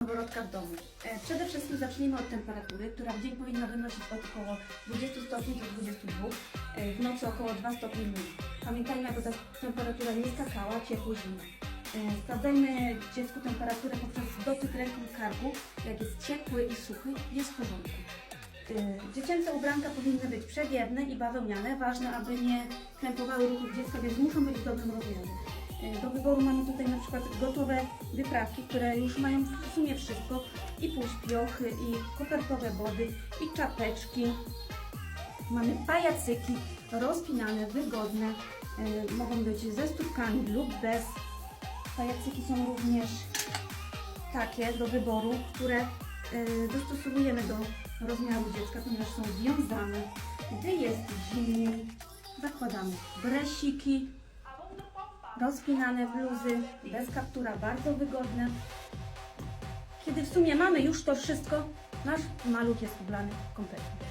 noworodka w domu. E, Przede wszystkim zacznijmy od temperatury, która w dzień powinna wynosić od około 20 stopni do 22, e, w nocy około 2 stopnie. Pamiętajmy, aby ta temperatura nie skakała, ciepło zimno. E, Sprawdzajmy dziecku temperaturę poprzez dotyk ręką karku. Jak jest ciepły i suchy, jest w porządku. Dziecięce ubranka powinny być przewiewne i bawełniane. Ważne, aby nie krępowały ruchów dziecka, więc muszą być w dobrym rozmiarze. E, Do wyboru mamy tutaj na przykład gotowe wyprawki, które już mają w sumie wszystko. I półśpiochy, i kopertowe body, i czapeczki. Mamy pajacyki rozpinane, wygodne. E, Mogą być ze stópkami lub bez. Pajacyki są również takie do wyboru, które e, dostosowujemy do rozmiaru dziecka, ponieważ są związane. Gdy jest zimniej, zakładamy bresiki, rozpinane bluzy, bez kaptura, bardzo wygodne. Kiedy w sumie mamy już to wszystko, nasz maluch jest ubrany kompletnie.